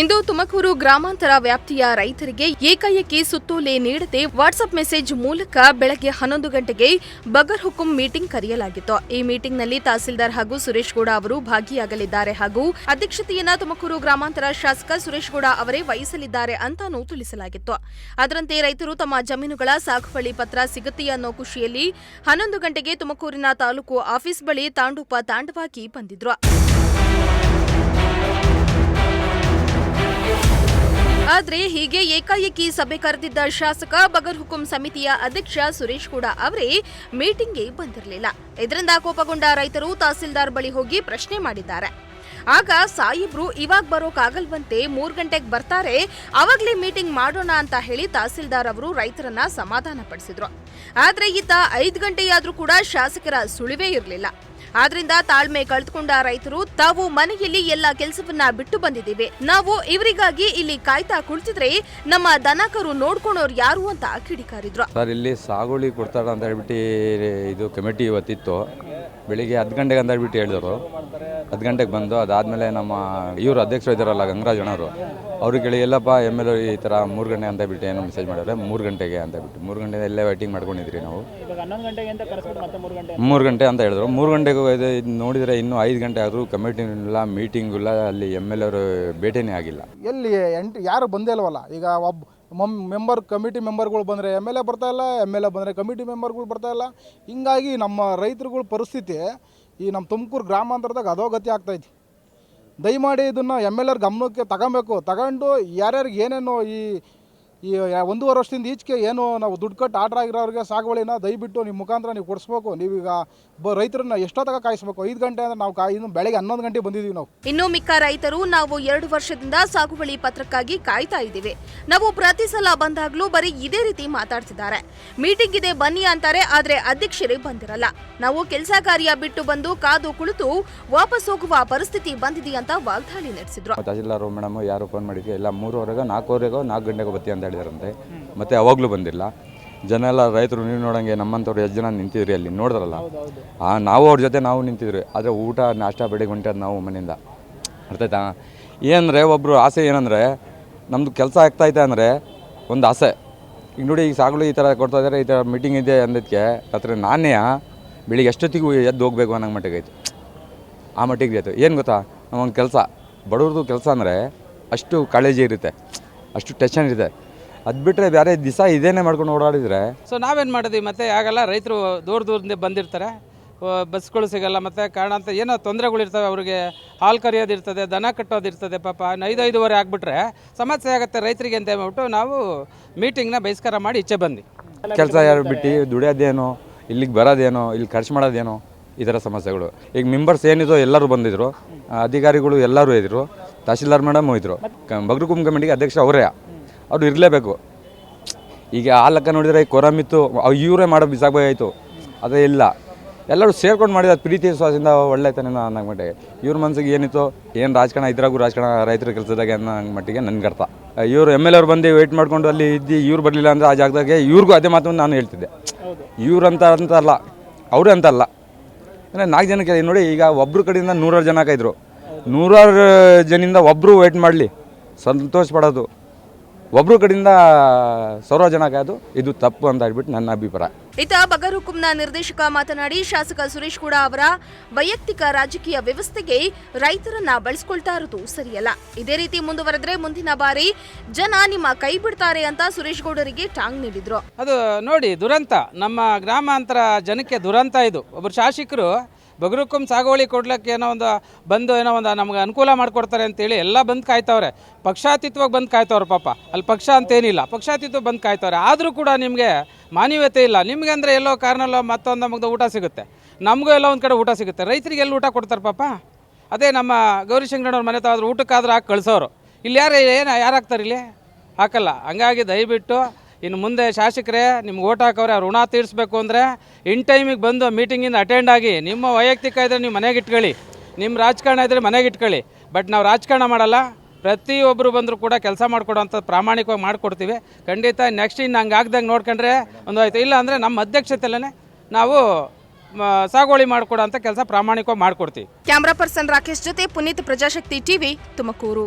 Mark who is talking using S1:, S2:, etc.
S1: ಇಂದು ತುಮಕೂರು ಗ್ರಾಮಾಂತರ ವ್ಯಾಪ್ತಿಯ ರೈತರಿಗೆ ಏಕಾಏಕಿ ಸುತ್ತೋಲೆ ನೀಡದೆ ವಾಟ್ಸ್ಆಪ್ ಮೆಸೇಜ್ ಮೂಲಕ ಬೆಳಗ್ಗೆ ಹನ್ನೊಂದು ಗಂಟೆಗೆ ಬಗರ್ ಹುಕುಂ ಮೀಟಿಂಗ್ ಕರೆಯಲಾಗಿತ್ತು. ಈ ಮೀಟಿಂಗ್ನಲ್ಲಿ ತಹಸೀಲ್ದಾರ್ ಹಾಗೂ ಸುರೇಶ್ ಗೌಡ ಅವರು ಭಾಗಿಯಾಗಲಿದ್ದಾರೆ ಹಾಗೂ ಅಧ್ಯಕ್ಷತೆಯನ್ನ ತುಮಕೂರು ಗ್ರಾಮಾಂತರ ಶಾಸಕ ಸುರೇಶ್ ಗೌಡ ಅವರೇ ವಹಿಸಲಿದ್ದಾರೆ ಅಂತಾನೂ ತಿಳಿಸಲಾಗಿತ್ತು. ಅದರಂತೆ ರೈತರು ತಮ್ಮ ಜಮೀನುಗಳ ಸಾಗುವಳಿ ಪತ್ರ ಸಿಗುತ್ತೆ ಅನ್ನೋ ಖುಷಿಯಲ್ಲಿ ಹನ್ನೊಂದು ಗಂಟೆಗೆ ತುಮಕೂರಿನ ತಾಲೂಕು ಆಫೀಸ್ ಬಳಿ ತಾಂಡೂಪ ತಾಂಡವಾಗಿ ಬಂದಿದ್ರು. ಆದ್ರೆ ಹೀಗೆ ಏಕಾಏಕಿ ಸಭೆ ಕರೆದಿದ್ದ ಶಾಸಕ ಬಗರ್ ಹುಕುಂ ಸಮಿತಿಯ ಅಧ್ಯಕ್ಷ ಸುರೇಶ್ ಕೂಡ ಅವರೇ ಮೀಟಿಂಗ್ಗೆ ಬಂದಿರಲಿಲ್ಲ. ಇದರಿಂದ ಕೋಪಗೊಂಡ ರೈತರು ತಹಸೀಲ್ದಾರ್ ಬಳಿ ಹೋಗಿ ಪ್ರಶ್ನೆ ಮಾಡಿದ್ದಾರೆ. ಆಗ ಸಾಯಿಬ್ರು ಇವಾಗ ಬರೋಕಾಗಲ್ವಂತೆ ಮೂರ್ ಗಂಟೆಗೆ ಬರ್ತಾರೆ, ಅವಾಗ್ಲೇ ಮೀಟಿಂಗ್ ಮಾಡೋಣ ಅಂತ ಹೇಳಿ ತಹಸೀಲ್ದಾರ್ ಅವರು ರೈತರನ್ನ ಸಮಾಧಾನ ಪಡಿಸಿದ್ರು ಆದ್ರೆ ಈತ ಐದು ಗಂಟೆಯಾದ್ರೂ ಕೂಡ ಶಾಸಕರ ಸುಳಿವೇ ಇರಲಿಲ್ಲ. ಆದ್ರಿಂದ ತಾಳ್ಮೆ ಕಳೆದುಕೊಂಡ ರೈತರು, ತಾವು ಮನೆಯಲ್ಲಿ ಎಲ್ಲ ಕೆಲಸವನ್ನ ಬಿಟ್ಟು ಬಂದಿದ್ದೀವಿ. ನಾವು ಇವರಿಗಾಗಿ ಇಲ್ಲಿ ಕಾಯ್ತಾ ಕುಳಿತಿದ್ರೆ ನಮ್ಮ ದನಕರು ನೋಡ್ಕೊಳೋರು ಯಾರು ಅಂತ ಕಿಡಿಕಾರಿದ್ರು.
S2: ಸರ್, ಇಲ್ಲಿ ಸಾಗುಳಿ ಕೊಡ್ತಾರ ಅಂತ ಹೇಳ್ಬಿಟ್ಟು ಇದು ಕಮಿಟಿ ಇವತ್ತಿತ್ತು. ಬೆಳಿಗ್ಗೆ ಹತ್ತು ಗಂಟೆಗೆ ಅಂತ ಹೇಳ್ಬಿಟ್ಟು ಹೇಳಿದರು. ಹತ್ತು ಗಂಟೆಗೆ ಬಂದು ಅದಾದಮೇಲೆ ನಮ್ಮ ಇವರು ಅಧ್ಯಕ್ಷರು ಇದ್ದಾರಲ್ಲ ಗಂಗರಾಜ್ ಅಣ್ಣವರು ಅವ್ರಿಗೆ ಎಲ್ಲಪ್ಪ ಎಂ ಎಲ್ ಈ ಥರ ಮೂರು ಗಂಟೆ ಅಂತ ಬಿಟ್ಟು ಏನೋ ಮೆಸೇಜ್ ಮಾಡಿದ್ರೆ ಮೂರು ಗಂಟೆಗೆ ಅಂತ ಬಿಟ್ಟು ಮೂರು ಗಂಟೆ ಎಲ್ಲೇ ವೈಟಿಂಗ್ ಮಾಡ್ಕೊಂಡಿದ್ರಿ ನಾವು.
S3: ಮೂರು ಗಂಟೆ
S2: ಮೂರು ಗಂಟೆ ಅಂತ ಹೇಳಿದ್ರು. ಮೂರು ಗಂಟೆಗೂ ಇದು ಇದು ನೋಡಿದರೆ ಇನ್ನೂ ಐದು ಗಂಟೆ ಆದರೂ ಕಮಿಟಿ ಇಲ್ಲ ಮೀಟಿಂಗ್ ಇಲ್ಲ ಅಲ್ಲಿ ಎಂ ಎಲ್ ಅವರು ಭೇಟಿನೇ ಆಗಿಲ್ಲ.
S4: ಎಲ್ಲಿ ಎಂಟು ಯಾರು ಬಂದೇ ಇಲ್ವಲ್ಲ? ಈಗ ಒಬ್ಬ ಮಮ್ ಮೆಂಬರ್ ಕಮಿಟಿ ಮೆಂಬರ್ಗಳು ಬಂದರೆ ಎಂ ಎಲ್ ಎ ಬರ್ತಾ ಇಲ್ಲ ಎಂ ಎಲ್ ಎ ಬಂದರೆ ಕಮಿಟಿ ಮೆಂಬರ್ಗಳು ಬರ್ತಾ ಇಲ್ಲ. ಹಿಂಗಾಗಿ ನಮ್ಮ ರೈತರುಗಳ ಪರಿಸ್ಥಿತಿ ಈ ನಮ್ಮ ತುಮಕೂರು ಗ್ರಾಮಾಂತರದಾಗ ಅಧೋಗತಿ ಆಗ್ತೈತಿ ದಯಮಾಡಿ ಇದನ್ನು ಎಂ ಎಲ್ ಎರ್ ಗಮನಕ್ಕೆ ತಗೊಬೇಕು. ತಗೊಂಡು ಯಾರ್ಯಾರಿಗೆ ಏನೇನು ಈ ಈ ಒಂದೂವರೆ ವರ್ಷದಿಂದ ಈಚೆಗೆ ಏನು ನಾವು ದುಡ್ಡು ಕಟ್ಟು ಆರ್ಡ್ರ್ ಆಗಿರೋರಿಗೆ ಸಾಗುವಳಿನ ದಯವಿಟ್ಟು ನಿಮ್ಮ ಮುಖಾಂತರ ನೀವು ಕೊಡಿಸ್ಬೇಕು. ನೀವೀಗ ಬ ರೈತರನ್ನ ಎಷ್ಟೊತ್ತಾಗ ಕಾಯಿಸ್ಬೇಕು? ಐದು ಗಂಟೆ ಅಂದ್ರೆ ನಾವು ಕಾಯಿ ಇನ್ನು ಬೆಳಗ್ಗೆ ಹನ್ನೊಂದು ಗಂಟೆ ಬಂದಿದ್ದೀವಿ ನಾವು.
S1: ಇನ್ನು ಮಿಕ್ಕ ರೈತರು ನಾವು ಎರಡು ವರ್ಷದಿಂದ ಸಾಗುವಳಿ ಪತ್ರಕ್ಕಾಗಿ ಕಾಯ್ತಾ ಇದ್ದೀವಿ. ನಾವು ಪ್ರತಿ ಸಲ ಬಂದಾಗ್ಲೂ ಬರೀ ಇದೇ ರೀತಿ ಮಾತಾಡ್ತಿದ್ದಾರೆ. ಮೀಟಿಂಗ್ ಇದೆ ಬನ್ನಿ ಅಂತಾರೆ ಆದ್ರೆ ಅಧ್ಯಕ್ಷರೇ ಬಂದಿರಲ್ಲ. ನಾವು ಕೆಲಸ ಕಾರ್ಯ ಬಿಟ್ಟು ಬಂದು ಕಾದು ಕುಳಿತು ವಾಪಸ್ ಹೋಗುವ ಪರಿಸ್ಥಿತಿ ಬಂದಿದೆ ಅಂತ ವಾಗ್ದಾಳಿ ನಡೆಸಿದ್ರು.
S2: ತಹಸೀಲ್ದಾರ್ ಮೇಡಮ್ ಯಾರು ಫೋನ್ ಮಾಡಿದ್ವಿ ಎಲ್ಲ ಮೂರುವರೆಗೋ ನಾಲ್ಕುವರೆಗೋ ನಾಲ್ಕು ಗಂಟೆಗೆ ಬತ್ತಿ ಅಂತ ಹೇಳಿದಾರಂತೆ ಮತ್ತೆ ಅವಾಗಲೂ ಬಂದಿಲ್ಲ. ಜನ ಎಲ್ಲ ರೈತರು, ನೀವು ನೋಡಂಗೆ ನಮ್ಮಂಥವ್ರು ಎಷ್ಟು ಜನ ನಿಂತಿದ್ರಿ ಅಲ್ಲಿ? ನೋಡಿದ್ರಲ್ಲ? ಆ, ನಾವು ಅವ್ರ ಜೊತೆ ನಾವು ನಿಂತಿದ್ರಿ ಆದರೆ ಊಟ, ನಾಷ್ಟ, ಬೆಳಿಗ್ಗೆ ಹೊಂಟದ್ದು ನಾವು ಮನೆಯಿಂದ. ಅರ್ಥಾಯ್ತಾ ಏನಂದರೆ ಒಬ್ಬರು ಆಸೆ ಏನಂದರೆ ನಮ್ಮದು ಕೆಲಸ ಆಗ್ತಾಯಿದೆ ಅಂದರೆ ಒಂದು ಆಸೆ. ಈಗ ನೋಡಿ, ಈಗ ಸಾಗಲು ಈ ಥರ ಕೊಡ್ತಾ ಇದ್ದಾರೆ ಈ ಥರ ಮೀಟಿಂಗ್ ಇದೆ ಅಂದಕ್ಕೆ ರಾತ್ರಿ ನಾನೇ ಬೆಳಿಗ್ಗೆ ಎಷ್ಟೊತ್ತಿಗೂ ಎದ್ದು ಹೋಗಬೇಕು ಅನ್ನೋ ಮಟ್ಟಿಗೆ ಆಯಿತು. ಆ ಮಟ್ಟಿಗೆ ಆಯಿತು. ಏನು ಗೊತ್ತಾ? ನಮ್ಮ ಕೆಲಸ. ಬಡವ್ರದ್ದು ಕೆಲಸ ಅಂದರೆ ಅಷ್ಟು ಕಾಳಜಿ ಇರುತ್ತೆ. ಅಷ್ಟು ಟೆನ್ಷನ್ ಇರುತ್ತೆ. ಅದು ಬಿಟ್ಟರೆ ಬೇರೆ ದಿವಸ ಇದೇನೆ ಮಾಡ್ಕೊಂಡು ಓಡಾಡಿದರೆ?
S3: ಸೊ ನಾವೇನು ಮಾಡಿದ್ವಿ ಮತ್ತೆ ಆಗಲ್ಲ ರೈತರು ದೂರ ದೂರದಿಂದ ಬಂದಿರ್ತಾರೆ. ಬಸ್ಗಳು ಸಿಗಲ್ಲ ಮತ್ತೆ ಕಾರಣ ಅಂತ ಏನೋ ತೊಂದರೆಗಳು ಇರ್ತವೆ ಅವ್ರಿಗೆ ಹಾಲು ಕರಿಯೋದಿರ್ತದೆ ದನ ಕಟ್ಟೋದಿರ್ತದೆ ಪಾಪ. ಐದು ಐದುವರೆ ಆಗಿಬಿಟ್ರೆ ಸಮಸ್ಯೆ ಆಗುತ್ತೆ ರೈತರಿಗೆ ಅಂತ ಹೇಳ್ಬಿಟ್ಟು ನಾವು ಮೀಟಿಂಗ್ನ ಬಹಿಷ್ಕಾರ ಮಾಡಿ ಈಚೆ ಬಂದ್ವಿ.
S2: ಕೆಲಸ ಯಾರು ಬಿಟ್ಟು? ದುಡಿಯೋದೇನೋ ಇಲ್ಲಿಗೆ ಬರೋದೇನೋ ಇಲ್ಲಿ ಖರ್ಚು ಮಾಡೋದೇನೋ ಈ ಥರ ಸಮಸ್ಯೆಗಳು. ಈಗ ಮೆಂಬರ್ಸ್ ಏನಿದೋ ಎಲ್ಲರೂ ಬಂದಿದ್ರು ಅಧಿಕಾರಿಗಳು ಎಲ್ಲರೂ ಇದ್ದರು ತಹಶೀಲ್ದಾರ್ ಮೇಡಮ್ ಇದ್ದರು ಕ ಬಗ್ರುಕುಂ ಕಮಿಟಿಗೆ ಅಧ್ಯಕ್ಷ ಅವರೇ. ಅವ್ರು ಇರಲೇಬೇಕು. ಈಗ ಆ ಲೆಕ್ಕ ನೋಡಿದರೆ ಕೊರಮ್ ಇತ್ತು ಇವರೇ ಮಾಡೋ ಬಿಸಾಕ್ಬೇಕಾಯ್ತು ಅದೇ ಇಲ್ಲ. ಎಲ್ಲರೂ ಸೇರ್ಕೊಂಡು ಮಾಡಿದ ಪ್ರೀತಿ ವಿಶ್ವಾಸದಿಂದ ಒಳ್ಳೆ ತಾನೆ ಅನ್ನೋ ಮಟ್ಟಿಗೆ. ಇವ್ರ ಮನಸ್ಸಿಗೆ ಏನಿತ್ತು, ಏನು ರಾಜಕಾರಣ ಇದ್ರಾಗೂ ರಾಜಕಾರಣ, ರೈತರ ಕೆಲಸದಾಗೆ ಅನ್ನೋ ಮಟ್ಟಿಗೆ ನನಗೆ ಅರ್ಥ. ಇವರು ಎಂ ಎಲ್ ಅವ್ರು ಬಂದು ವೆಯ್ಟ್ ಮಾಡ್ಕೊಂಡು ಅಲ್ಲಿ ಇದ್ದು ಇವ್ರು ಬರಲಿಲ್ಲ ಅಂದರೆ ಆ ಜಾಗದಾಗೆ ಇವ್ರಿಗೂ ಅದೇ ಮಾತನ್ನು ನಾನು ಹೇಳ್ತಿದ್ದೆ. ಇವ್ರು ಅಂತ ಅಲ್ಲ, ಅವರು ಅಂತ ಅಲ್ಲ. ಅಂದರೆ ನಾಲ್ಕು ಜನಕ್ಕೆ ನೋಡಿ ಈಗ ಒಬ್ಬರ ಕಡೆಯಿಂದ ನೂರಾರು ಜನ ಹಾಕಿದ್ರು. ನೂರಾರು ಜನಿಂದ ಒಬ್ಬರು ವೆಯ್ಟ್ ಮಾಡಲಿ, ಸಂತೋಷ ಪಡೋದು. ಒಬ್ಬರು ಕಡೆಯಿಂದ ಸಾವಿರ ಜನ ಕಾಯೋದು ಇದು ತಪ್ಪು ಅಂತ ಹೇಳ್ಬಿಟ್ಟು ನನ್ನ ಅಭಿಪ್ರಾಯ.
S1: ಇತ ಬಗರ್ ಹುಕುಂನ ನಿರ್ದೇಶಕ ಮಾತನಾಡಿ ಶಾಸಕ ಸುರೇಶ್ ಕೂಡ ಅವರ ವೈಯಕ್ತಿಕ ರಾಜಕೀಯ ವ್ಯವಸ್ಥೆಗೆ ರೈತರನ್ನ ಬಳಸ್ಕೊಳ್ತಾ ಇರೋದು ಸರಿಯಲ್ಲ. ಇದೇ ರೀತಿ ಮುಂದುವರೆದ್ರೆ ಮುಂದಿನ ಬಾರಿ ಜನ ನಿಮ್ಮ ಕೈ ಬಿಡ್ತಾರೆ ಅಂತ ಸುರೇಶ್ ಗೌಡರಿಗೆ ಟಾಂಗ್ ನೀಡಿದ್ರು.
S3: ಅದು ನೋಡಿ ದುರಂತ ನಮ್ಮ ಗ್ರಾಮಾಂತರ ಜನಕ್ಕೆ ದುರಂತ ಇದು. ಒಬ್ಬರು ಶಾಸಕರು ಬಗರುಕುಂ ಸಾಗುವಳಿ ಕೊಡ್ಲಿಕ್ಕೆ ಏನೋ ಒಂದು ಬಂದು ಏನೋ ಒಂದು ನಮ್ಗೆ ಅನುಕೂಲ ಮಾಡಿಕೊಡ್ತಾರೆ ಅಂತೇಳಿ ಎಲ್ಲ ಬಂದು ಕಾಯ್ತವ್ರೆ. ಪಕ್ಷಾತೀತವಾಗಿ ಬಂದು ಕಾಯ್ತವ್ರೆ ಪಾಪ. ಅಲ್ಲಿ ಪಕ್ಷ ಅಂತೇನಿಲ್ಲ. ಪಕ್ಷಾತೀತ ಬಂದು ಕಾಯ್ತವ್ರೆ. ಆದರೂ ಕೂಡ ನಿಮಗೆ ಮಾನವೀಯತೆ ಇಲ್ಲ. ನಿಮಗೆ ಅಂದರೆ ಎಲ್ಲೋ ಕಾರಣಲ್ಲೋ ಮತ್ತೊಂದು ನಮಗೆ ಊಟ ಸಿಗುತ್ತೆ. ನಮಗೂ ಎಲ್ಲ ಒಂದು ಕಡೆ ಊಟ ಸಿಗುತ್ತೆ. ರೈತರಿಗೆ ಎಲ್ಲಿ ಊಟ ಕೊಡ್ತಾರೆ ಪಾಪ? ಅದೇ ನಮ್ಮ ಗೌರಿಶಂಕರಣ್ಣವ್ರ ಮನೆ ತಾದ್ರು ಊಟಕ್ಕಾದ್ರೂ ಹಾಕಿ ಕಳಿಸೋರು. ಇಲ್ಲಿ ಯಾರು ಏನು ಯಾರು ಹಾಕ್ತಾರೆ ಇಲ್ಲಿ? ಹಾಕಲ್ಲ. ಹಂಗಾಗಿ ದಯವಿಟ್ಟು ಇನ್ನು ಮುಂದೆ ಶಾಸಕರೇ, ನಿಮ್ಗೆ ಓಟ್ ಹಾಕೋರೆ ಋಣ ತೀರಿಸ್ಬೇಕು ಅಂದರೆ ಇನ್ ಟೈಮಿಗೆ ಬಂದು ಮೀಟಿಂಗಿಂದ ಅಟೆಂಡ್ ಆಗಿ ನಿಮ್ಮ ವೈಯಕ್ತಿಕ ಇದ್ದರೆ ನೀವು ಮನೆಗೆ ಇಟ್ಕೊಳ್ಳಿ. ನಿಮ್ಮ ರಾಜಕಾರಣ ಇದ್ದರೆ ಮನೆಗೆ ಇಟ್ಕೊಳ್ಳಿ. ಬಟ್ ನಾವು ರಾಜಕಾರಣ ಮಾಡಲ್ಲ ಪ್ರತಿಯೊಬ್ಬರು ಬಂದರೂ ಕೂಡ ಕೆಲಸ ಮಾಡಿಕೊಡೋಂಥ ಪ್ರಾಮಾಣಿಕವಾಗಿ ಮಾಡಿಕೊಡ್ತೀವಿ. ಖಂಡಿತ ನೆಕ್ಸ್ಟ್ ಇನ್ನು ಹಂಗೆ ಆಗ್ದಂಗೆ ನೋಡ್ಕೊಂಡ್ರೆ ಒಂದು ಆಯಿತು. ಇಲ್ಲ ಅಂದರೆ ನಮ್ಮ ಅಧ್ಯಕ್ಷತೆಯಲ್ಲೇ ನಾವು ಸಾಗುವಳಿ ಮಾಡಿಕೊಡೋ ಅಂತ ಕೆಲಸ ಪ್ರಾಮಾಣಿಕವಾಗಿ ಮಾಡಿಕೊಡ್ತೀವಿ.
S1: ಕ್ಯಾಮ್ರಾ ಪರ್ಸನ್ ರಾಕೇಶ್ ಜೊತೆ ಪುನೀತ್ ಪ್ರಜಾಶಕ್ತಿ ಟಿವಿ ತುಮಕೂರು.